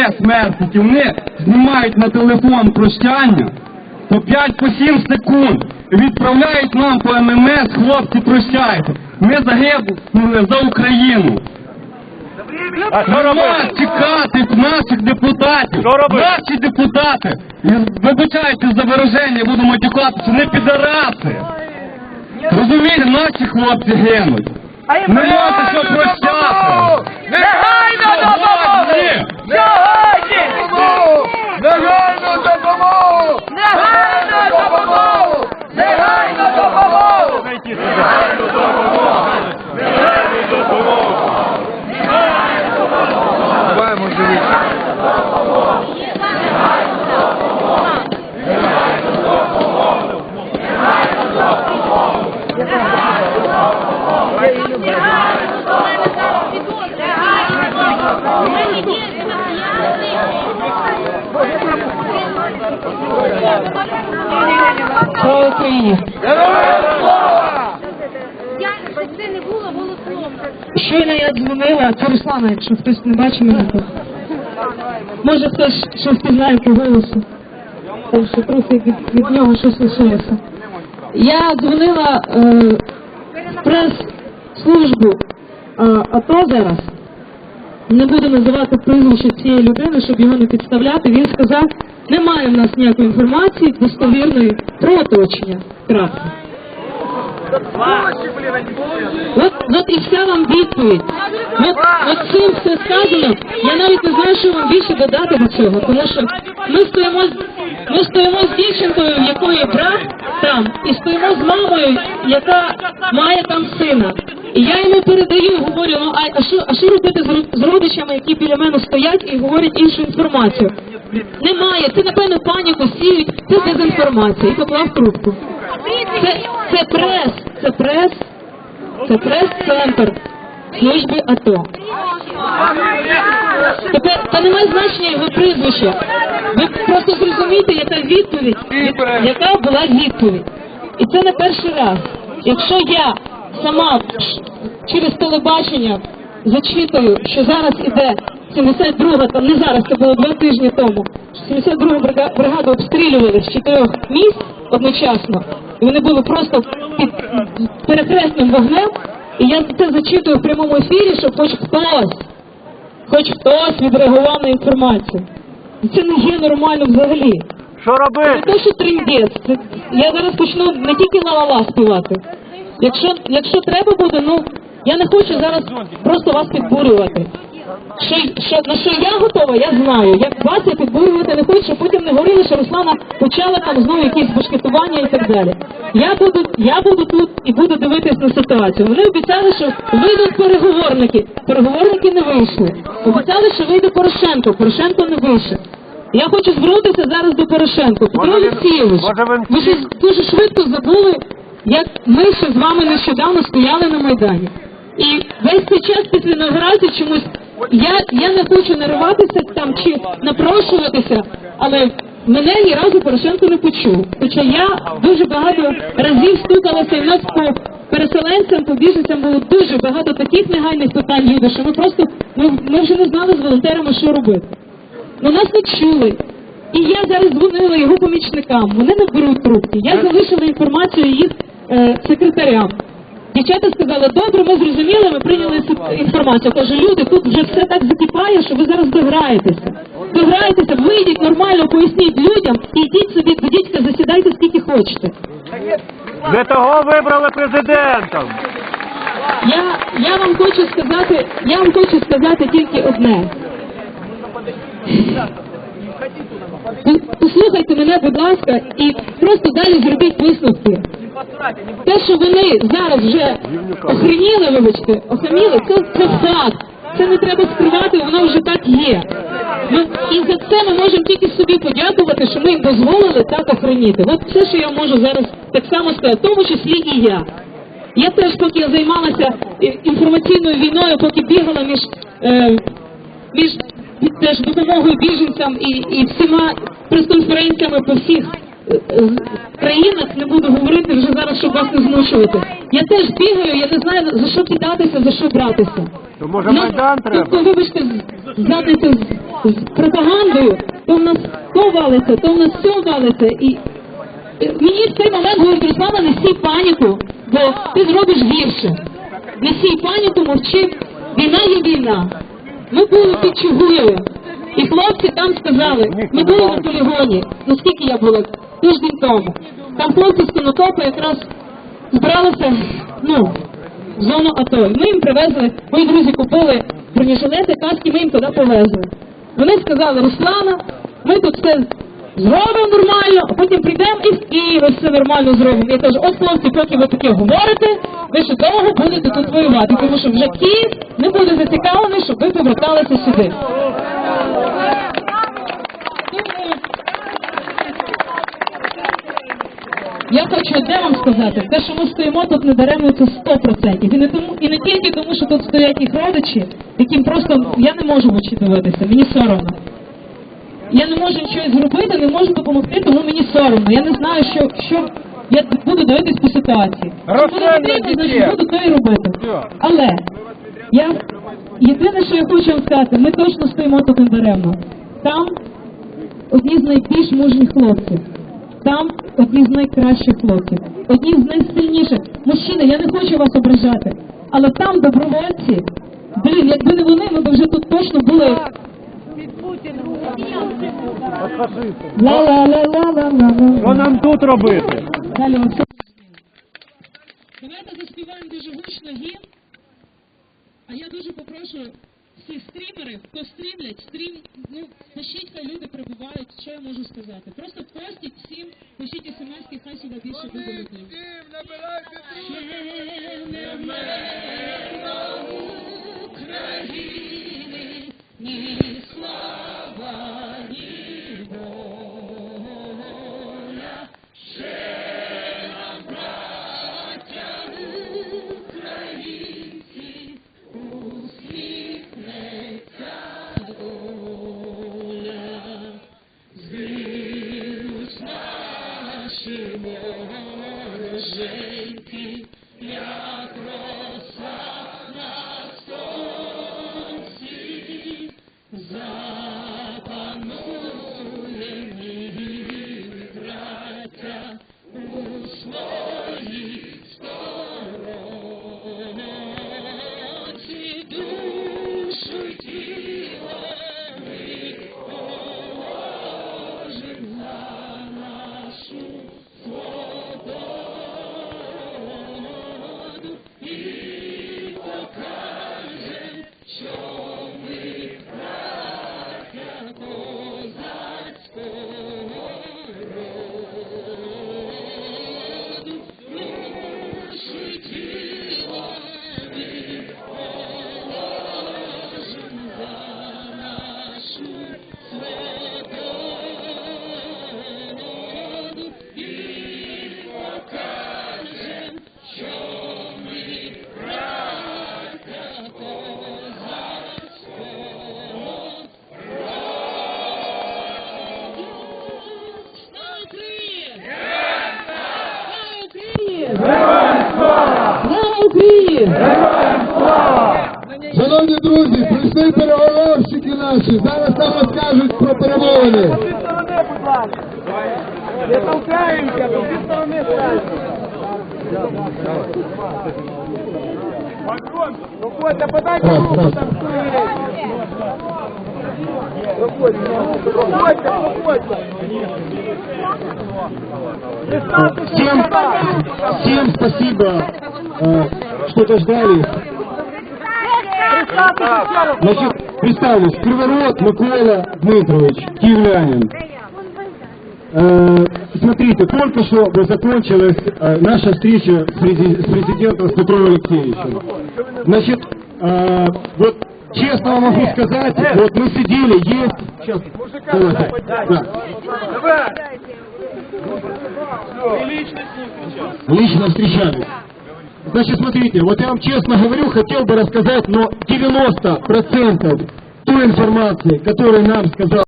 смерті, вони знімають на телефон прощання по 5 по 7 секунд. і Відправляють нам по ММС, хлопці, прощайте. Ми загинули за Україну. А що робити? чекати наших депутатів. Що робити? Наші депутати, і вибачайте за вираження, буду матюкатися, не підараси. Розумієте, наші хлопці гинуть. Нема що прощати. Негайно! Сьогодні! Сьогодні! Негайно допомогу! Негайно допомогу! Негайно допомогу! Знайти себе. Слава Україні! Я щоб це не було голословно. Щойно я дзвонила, це Руслана, якщо хтось не бачив мене тут. Може хтось щось пізнає по голосу. Тому що трохи від, від нього щось лишилося. Я дзвонила е, в прес-службу е, АТО зараз. Не буду називати прізвище цієї людини, щоб його не підставляти. Він сказав, немає в нас ніякої інформації достовірної про оточення. Крапка. От, от і вся вам відповідь. От, от цим все сказано. Я навіть не знаю, що вам більше додати до цього, тому що ми стоїмо, ми стоїмо з дівчинкою, в якої брат там, і стоїмо з мамою, яка має там сина. І я йому передаю, говорю, ну а, що, а що робити з родичами, які біля мене стоять і говорять іншу інформацію? Немає, це напевно паніку сіють, це дезінформація. І поклав трубку. Це, це прес, це прес, це прес-центр служби АТО. Тепер та немає значення його прізвища. Ви просто зрозумієте, яка відповідь, яка була відповідь. І це не перший раз. Якщо я сама через телебачення зачитую, що зараз іде 72-га, там не зараз, це було два тижні тому. 72-гу брига- бригаду обстрілювали з чотирьох місць одночасно, і вони були просто під перехресним вогнем. І я це зачитую в прямому ефірі, щоб хоч хтось, хоч хтось відреагував на інформацію. І Це не є нормально взагалі. Що Не робити? те, що триндець. Я зараз почну не тільки ла-ла-ла співати. Якщо, якщо треба буде, ну я не хочу зараз просто вас підбурювати. Що, що, на що я готова, я знаю. Як вас я підбурювати не хочу, щоб потім не говорили, що Руслана почала там знову якісь башкетування і так далі. Я буду, я буду тут і буду дивитись на ситуацію. Вони обіцяли, що вийдуть переговорники. Переговорники не вийшли. Обіцяли, що вийде Порошенко. Порошенко не вийшов. Я хочу звернутися зараз до Порошенка. Петро Олексійович, ви щось дуже швидко забули, як ми ще з вами нещодавно стояли на Майдані. І весь цей час після інаугурації чомусь я, я не хочу нариватися там чи напрошуватися, але мене ні разу Порошенко не почув. Хоча я дуже багато разів стукалася і в нас по переселенцям, по біженцям було дуже багато таких негайних питань, люди, що ми просто ми, ми вже не знали з волонтерами, що робити. Ну нас не чули. І я зараз дзвонила його помічникам. Вони не беруть трубки. Я залишила інформацію їх е, секретарям. Дівчата сказали, добре, ми зрозуміли, ми прийняли цю інформацію. Кажу, люди, тут вже все так закипає, що ви зараз дограєтеся. Дограєтеся, вийдіть нормально, поясніть людям і йдіть собі, будіть, засідайте скільки хочете. Не того вибрали президентом. Я, я вам хочу сказати, я вам хочу сказати тільки одне. Послухайте мене, будь ласка, і просто далі зробіть висновки. Те, що вони зараз вже охреніли, вибачте, охаміли, це, це факт. Це не треба скривати, воно вже так є. Ну, і за це ми можемо тільки собі подякувати, що ми їм дозволили так охреніти. От все, що я можу зараз так само сказати, в тому числі і я. Я теж, поки я займалася інформаційною війною, поки бігала між, е, між теж допомогою біженцям і, і всіма прес-конференціями по всіх країнах, не буду говорити вже зараз, щоб вас не змушувати. Я теж бігаю, я не знаю за що кидатися, за що братися. То може Майдан треба? Тобто, вибачте, з- задницю з- з пропагандою, то в нас то валиться, то в нас все валиться. І е, мені в цей момент говорить, Руслана, не сій паніку, бо ти зробиш гірше. Не сій паніку, мовчи, війна є війна. Ми були під Чугуєвим, і хлопці там сказали, ми були на полігоні, наскільки я була, тиждень тому. Там хлопці з конотопа якраз збиралися, ну, в зону АТО. І Ми їм привезли, мої друзі купили бронежилети, каски, ми їм туди повезли. Вони сказали, Руслана, ми тут все зробимо нормально, а потім прийдемо і в Київ все нормально зробимо. Я кажу, от хлопці, поки ви таке говорите, ви ще довго будете тут воювати, тому що вже Київ не буде зацікавлений, щоб ви поверталися сюди. Тому Я хочу одне вам сказати, те, що ми стоїмо тут не даремно, це 100%. І не тому, і не тільки тому, що тут стоять їх родичі, яким просто я не можу в очі дивитися, мені соромно. Я не можу нічого зробити, не можу допомогти, тому мені соромно. Я не знаю, що, що я буду дивитись по ситуації. Буде потрібно, значить буду то і робити. Але я єдине, що я хочу вам сказати, ми точно стоїмо тут не даремно. Там одні з найбільш мужніх хлопців. Там одні з найкращих хлопців, одні з найсильніших. Мужчини, я не хочу вас ображати, але там добровольці, блін, якби не вони, ми б вже тут точно були. Що нам тут робити? Далі. Давайте заспіваємо дуже гучно гімн. А я дуже попрошу всіх стрімерів, хто стрімлять, стрім, ну, пишіть, люди прибувають, що я можу сказати. Просто постіть всім, пишіть смс хай сюди більше буде людей. Набирайте Слава يا Україні! Шановні друзі, прийшли переговорщики наші. Зараз нам розкажуть про перемовини. Не толкаємося, до зі сторони подайте всем спасибо, э, что дождались. Значит, представлюсь, Криворот Микола Дмитрович, киевлянин. Э, Смотрите, только что закончилась э, наша встреча с, прези- с президентом, с Петром Алексеевичем. Значит, вот честно вам могу сказать, вот мы сидели, есть... Сейчас, давайте, да. Лично встречались. Значит, смотрите, вот я вам честно говорю, хотел бы рассказать, но 90% той информации, которую нам сказал